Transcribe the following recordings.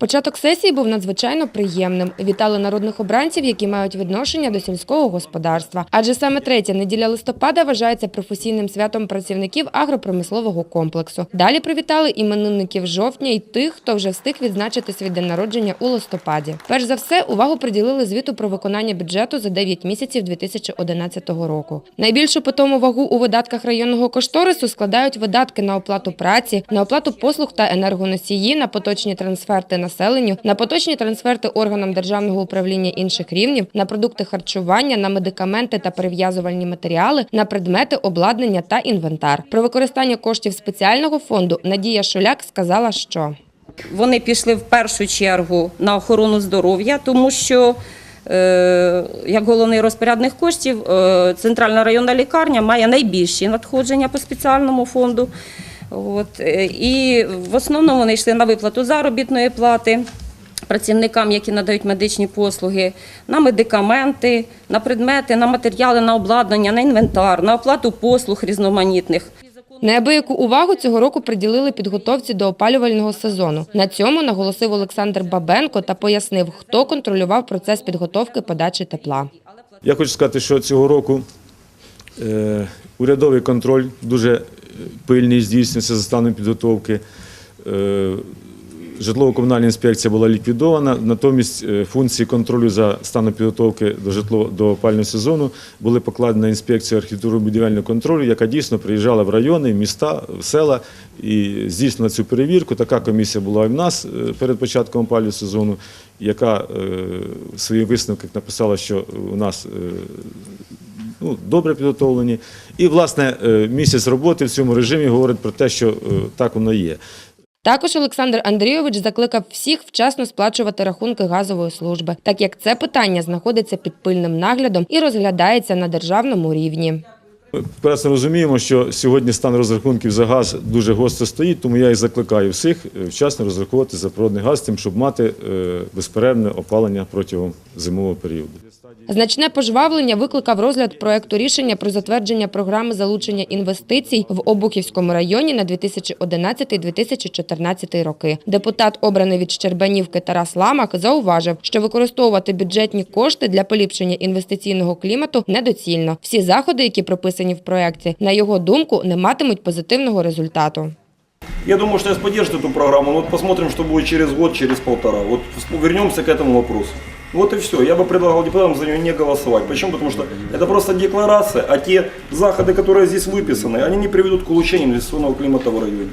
Початок сесії був надзвичайно приємним. Вітали народних обранців, які мають відношення до сільського господарства. Адже саме третя неділя листопада вважається професійним святом працівників агропромислового комплексу. Далі привітали іменинників жовтня і тих, хто вже встиг відзначити свій день народження у листопаді. Перш за все, увагу приділили звіту про виконання бюджету за 9 місяців 2011 року. Найбільшу питому вагу у видатках районного кошторису складають видатки на оплату праці, на оплату послуг та енергоносії, на поточні трансферти населенню, на поточні трансферти органам державного управління інших рівнів, на продукти харчування, на медикаменти та перев'язувальні матеріали, на предмети, обладнання та інвентар. Про використання коштів спеціального фонду Надія Шуляк сказала, що Вони пішли в першу чергу на охорону здоров'я, тому що е, як головний розпорядник коштів, е, центральна районна лікарня має найбільші надходження по спеціальному фонду. От, е, і в основному вони йшли на виплату заробітної плати працівникам, які надають медичні послуги, на медикаменти, на предмети, на матеріали, на обладнання, на інвентар, на оплату послуг різноманітних. Неабияку увагу цього року приділили підготовці до опалювального сезону. На цьому наголосив Олександр Бабенко та пояснив, хто контролював процес підготовки подачі тепла. Я хочу сказати, що цього року е, урядовий контроль дуже пильний здійснюється за станом підготовки. Е, Житлово-комунальна інспекція була ліквідована, натомість е, функції контролю за станом підготовки до житло до опального сезону були покладені на інспекцію архітектурно-будівельного контролю, яка дійсно приїжджала в райони, міста, в села і здійснила цю перевірку. Така комісія була і в нас е, перед початком опалювального сезону, яка в своїх висновках написала, що у нас ну, добре підготовлені. І, власне, е, місяць роботи в цьому режимі говорить про те, що е, так воно є. Також Олександр Андрійович закликав всіх вчасно сплачувати рахунки газової служби, так як це питання знаходиться під пильним наглядом і розглядається на державному рівні. Ми прекрасно розуміємо, що сьогодні стан розрахунків за газ дуже гостро стоїть, тому я і закликаю всіх е, вчасно розраховувати за природний газ, тим, щоб мати безперервне опалення протягом зимового періоду. Значне пожвавлення викликав розгляд проекту рішення про затвердження програми залучення інвестицій в Обухівському районі на 2011-2014 роки. Депутат, обраний від Щербанівки Тарас Ламах, зауважив, що використовувати бюджетні кошти для поліпшення інвестиційного клімату недоцільно. Всі заходи, які прописані в проекті, на його думку, не матимуть позитивного результату. Я думаю, что я поддержит эту программу, но вот посмотрим, что будет через год, через полтора. Вот вернемся к этому вопросу. Вот и все. Я бы предлагал депутатам за нее не голосовать. Почему? Потому что это просто декларация, а те заходы, которые здесь выписаны, они не приведут к улучшению инвестиционного климата в районе.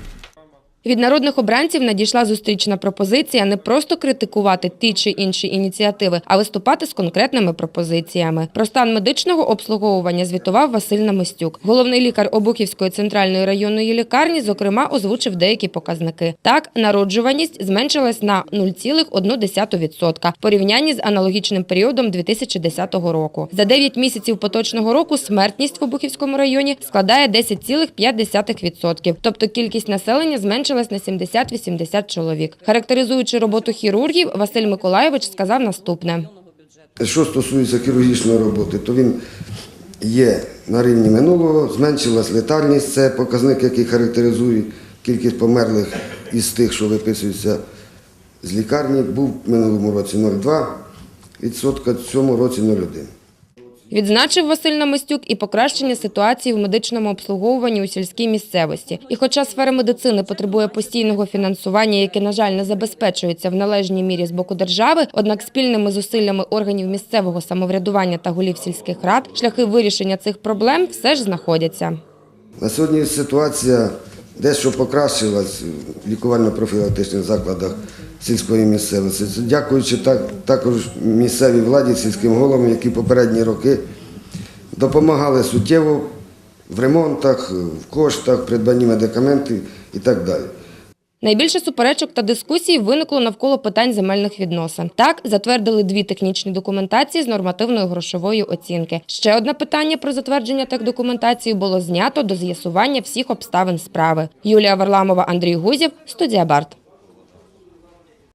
Від народних обранців надійшла зустрічна пропозиція не просто критикувати ті чи інші ініціативи, а виступати з конкретними пропозиціями. Про стан медичного обслуговування звітував Василь Намистюк. Головний лікар Обухівської центральної районної лікарні, зокрема, озвучив деякі показники. Так, народжуваність зменшилась на 0,1% в порівнянні з аналогічним періодом 2010 року. За 9 місяців поточного року смертність в Обухівському районі складає 10,5%, тобто кількість населення зменшилась на 70-80 чоловік. Характеризуючи роботу хірургів, Василь Миколаєвич сказав наступне. Що стосується хірургічної роботи, то він є на рівні минулого, зменшилась летальність, це показник, який характеризує кількість померлих із тих, що виписуються з лікарні, був в минулому році 0,2%, в цьому році 0,1%. Відзначив Василь Намистюк і покращення ситуації в медичному обслуговуванні у сільській місцевості. І хоча сфера медицини потребує постійного фінансування, яке, на жаль, не забезпечується в належній мірі з боку держави, однак спільними зусиллями органів місцевого самоврядування та голів сільських рад шляхи вирішення цих проблем все ж знаходяться. На сьогодні ситуація дещо покращилось в лікувально-профілактичних закладах сільської місцевості. Дякуючи так, також місцевій владі, сільським головам, які попередні роки допомагали суттєво в ремонтах, в коштах, придбанні медикаментів і так далі. Найбільше суперечок та дискусій виникло навколо питань земельних відносин. Так, затвердили дві технічні документації з нормативної грошової оцінки. Ще одне питання про затвердження техдокументації було знято до з'ясування всіх обставин справи. Юлія Варламова, Андрій Гузів, студія Барт.